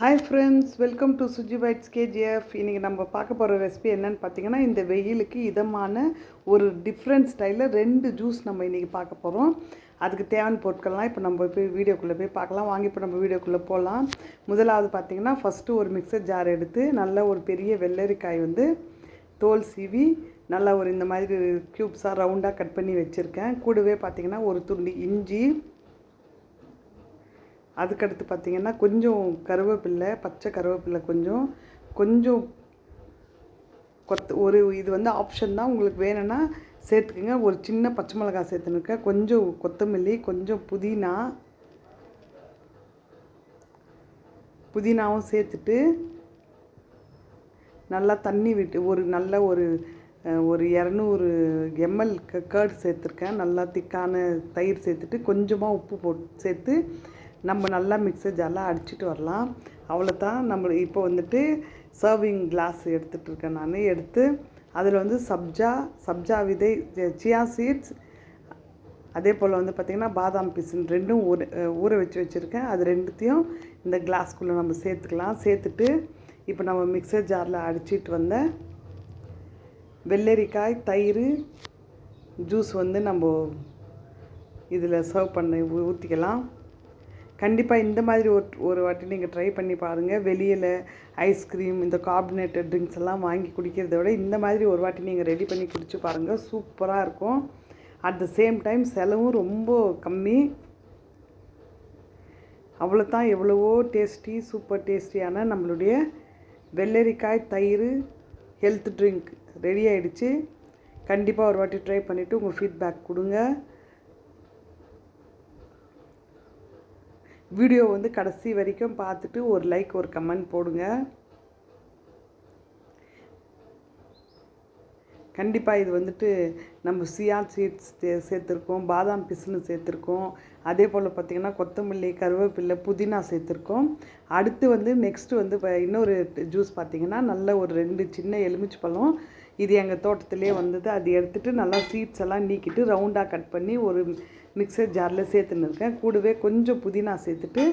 Hi friends welcome to Suji bites KGF இன்றைக்கி நம்ம பார்க்க போகிற ரெசிபி என்னன்னு பார்த்தீங்கன்னா இந்த வெயிலுக்கு இதமான ஒரு டிஃப்ரெண்ட் ஸ்டைலில் ரெண்டு ஜூஸ் நம்ம இன்றைக்கி பார்க்க போகிறோம் அதுக்கு தேவையான பொருட்கள்லாம் இப்போ நம்ம போய் வீடியோக்குள்ளே போய் பார்க்கலாம். வாங்கி இப்போ நம்ம வீடியோக்குள்ளே போகலாம் முதலாவது பார்த்தீங்கன்னா ஃபஸ்ட்டு ஒரு மிக்சர் ஜார் எடுத்து நல்ல ஒரு பெரிய வெள்ளரிக்காய் வந்து தோல் சீவி நல்லா ஒரு இந்த மாதிரி க்யூப்ஸாக ரவுண்டாக கட் பண்ணி வச்சுருக்கேன். கூடவே பார்த்தீங்கன்னா ஒரு துண்டு இஞ்சி அதுக்கடுத்து பார்த்திங்கன்னா கொஞ்சம் கருவேப்பில்லை பச்சை கருவேப்பில்லை கொஞ்சம். கொஞ்சம் கொத்து ஒரு இது வந்து ஆப்ஷன் தான். உங்களுக்கு வேணும்னா சேர்த்துக்குங்க. ஒரு சின்ன பச்சை மிளகாய் சேர்த்துனுருக்கேன் கொஞ்சம் கொத்தமல்லி கொஞ்சம் புதினா. புதினாவும் சேர்த்துட்டு நல்லா தண்ணி விட்டு ஒரு நல்ல ஒரு ஒரு இரநூறு எம்எல் கேர்ட் சேர்த்துருக்கேன். நல்லா திக்கான தயிர் சேர்த்துட்டு கொஞ்சமாக உப்பு போட்டு சேர்த்து நம்ம நல்லா மிக்சர் ஜாரில் அடிச்சுட்டு வரலாம். அவ்வளோ தான் நம்ம இப்போ வந்துட்டு சர்விங் கிளாஸ் எடுத்துகிட்ருக்கேன் நான். எடுத்து அதில் வந்து சப்ஜா சப்ஜா விதை சியா சீட்ஸ் அதே போல் வந்து பார்த்திங்கன்னா பாதாம் பீஸுன்னு ரெண்டும் ஊற ஊற வச்சு வச்சுருக்கேன். அது ரெண்டுத்தையும் இந்த கிளாஸ்க்குள்ளே நம்ம சேர்த்துக்கலாம். சேர்த்துட்டு இப்போ நம்ம மிக்சர் ஜாரில் அடிச்சிட்டு வந்த வெள்ளரிக்காய் தயிர் ஜூஸ் வந்து நம்ம இதில் சர்வ் பண்ண ஊற்றிக்கலாம் கண்டிப்பாக இந்த மாதிரி ஒரு ஒரு வாட்டி நீங்கள் ட்ரை பண்ணி பாருங்கள் வெளியில் ஐஸ்கிரீம் இந்த கார்பனேட்டட் ட்ரிங்க்ஸ் எல்லாம் வாங்கி குடிக்கிறத விட இந்த மாதிரி ஒரு வாட்டி நீங்கள் ரெடி பண்ணி குடிச்சு பாருங்கள் சூப்பராக இருக்கும். அட் த சேம் டைம் செலவும் ரொம்ப கம்மி. அவ்வளோ தான் எவ்வளவோ டேஸ்டி சூப்பர் டேஸ்டியான நம்மளுடைய வெள்ளரிக்காய் தயிர் ஹெல்த் ட்ரிங்க் ரெடி ஆகிடுச்சு கண்டிப்பாக ஒரு வாட்டி ட்ரை பண்ணிவிட்டு உங்கள் ஃபீட்பேக் கொடுங்க. வீடியோ வந்து கடைசி வரைக்கும் பார்த்துட்டு ஒரு லைக் ஒரு கமெண்ட் போடுங்க. கண்டிப்பாக இது வந்துட்டு நம்ம சியா சீட்ஸ் சேர்த்துருக்கோம் பாதாம் பிசுன்னு சேர்த்துருக்கோம். அதே போல் பார்த்திங்கன்னா கொத்தமல்லி கருவேப்பில்லை புதினா சேர்த்துருக்கோம். அடுத்து வந்து நெக்ஸ்ட்டு வந்து இப்போ இன்னொரு ஜூஸ் பார்த்திங்கன்னா நல்ல ஒரு ரெண்டு சின்ன எலுமிச்சு பழம் இது எங்கள் தோட்டத்திலே வந்தது. அது எடுத்துகிட்டு நல்லா சீட்ஸ் எல்லாம் நீக்கிட்டு ரவுண்டாக கட் பண்ணி ஒரு மிக்சர் ஜாரில் சேர்த்துன்னு இருக்கேன். கூடவே கொஞ்சம் புதினா சேர்த்துட்டு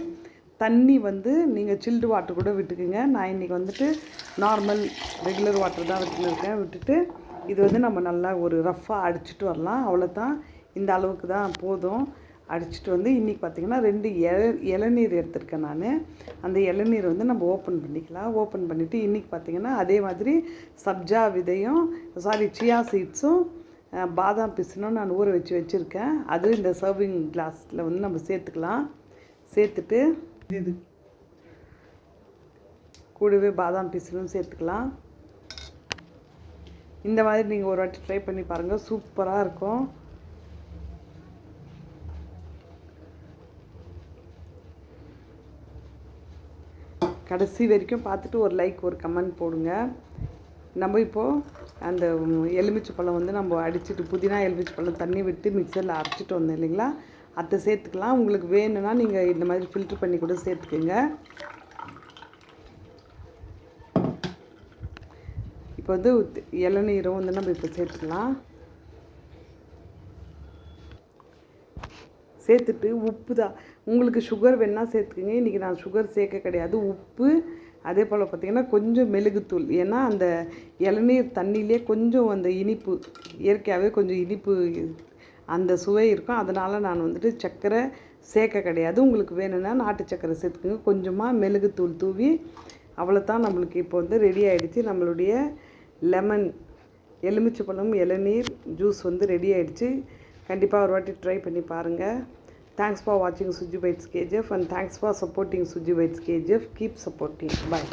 தண்ணி வந்து நீங்கள் சில்டு வாட்டர் கூட விட்டுக்குங்க. நான் இன்றைக்கி வந்துட்டு நார்மல் ரெகுலர் வாட்டர் தான் விட்டுன்னு இருக்கேன். விட்டுட்டு இது வந்து நம்ம நல்லா ஒரு ரஃப்பாக அடிச்சுட்டு வரலாம். அவ்வளோதான் இந்த அளவுக்கு தான் போதும். அடிச்சுட்டு வந்து இன்றைக்கி பார்த்திங்கன்னா ரெண்டு இள இளநீர் எடுத்திருக்கேன் நான். அந்த இளநீர் வந்து நம்ம ஓப்பன் பண்ணிக்கலாம். ஓப்பன் பண்ணிவிட்டு இன்றைக்கி பார்த்திங்கன்னா அதே மாதிரி சப்ஜா விதையும் சாரி சியா சீட்ஸும் பாதாம் பிசுனும் நான் ஊற வச்சு வச்சுருக்கேன். அது இந்த சர்விங் கிளாஸில் வந்து நம்ம சேர்த்துக்கலாம். சேர்த்துட்டு இது கூடவே பாதாம் பிசுனும் சேர்த்துக்கலாம். இந்த மாதிரி நீங்கள் ஒரு வாட்டி ட்ரை பண்ணி பாருங்கள் சூப்பராக இருக்கும். கடைசி வரைக்கும் பார்த்துட்டு ஒரு லைக் ஒரு கமெண்ட் போடுங்க. நம்ம இப்போது அந்த எலுமிச்சை பழம் வந்து நம்ம அடிச்சுட்டு புதினா எலுமிச்சை பழம் தண்ணி விட்டு மிக்சரில் அரைச்சிட்டு வந்தோம் இல்லைங்களா? அதை சேர்த்துக்கலாம். உங்களுக்கு வேணும்னா நீங்கள் இந்த மாதிரி ஃபில்ட்ரு பண்ணி கூட சேர்த்துக்கோங்க. இப்போ வந்து இளநீரும் வந்து நம்ம இப்போ சேர்த்துக்கலாம். சேர்த்துட்டு உப்பு தான். உங்களுக்கு சுகர் வேணால் சேர்த்துக்கோங்க. இன்றைக்கி நான் சுகர் சேர்க்க கிடையாது. உப்பு அதே போல் பார்த்திங்கன்னா கொஞ்சம் மெழுகுத்தூள். ஏன்னா அந்த இளநீர் தண்ணியிலே கொஞ்சம் அந்த இனிப்பு இயற்கையாகவே கொஞ்சம் இனிப்பு அந்த சுவை இருக்கும். அதனால் நான் வந்துட்டு சர்க்கரை சேர்க்க கிடையாது. உங்களுக்கு வேணும்னா நாட்டு சர்க்கரை சேர்த்துக்குங்க. கொஞ்சமாக மெழுகுத்தூள் தூவி அவ்வளோ தான் நம்மளுக்கு இப்போ வந்து ரெடி ஆகிடுச்சு நம்மளுடைய லெமன் எலுமிச்சை பழம் இளநீர் ஜூஸ் வந்து ரெடி ஆகிடுச்சு கண்டிப்பாக ஒரு வாட்டி ட்ரை பண்ணி பாருங்கள் தேங்க்ஸ் ஃபார் வாட்சிங் Suji bites KGF and thanks for supporting Suji bites KGF keep supporting bye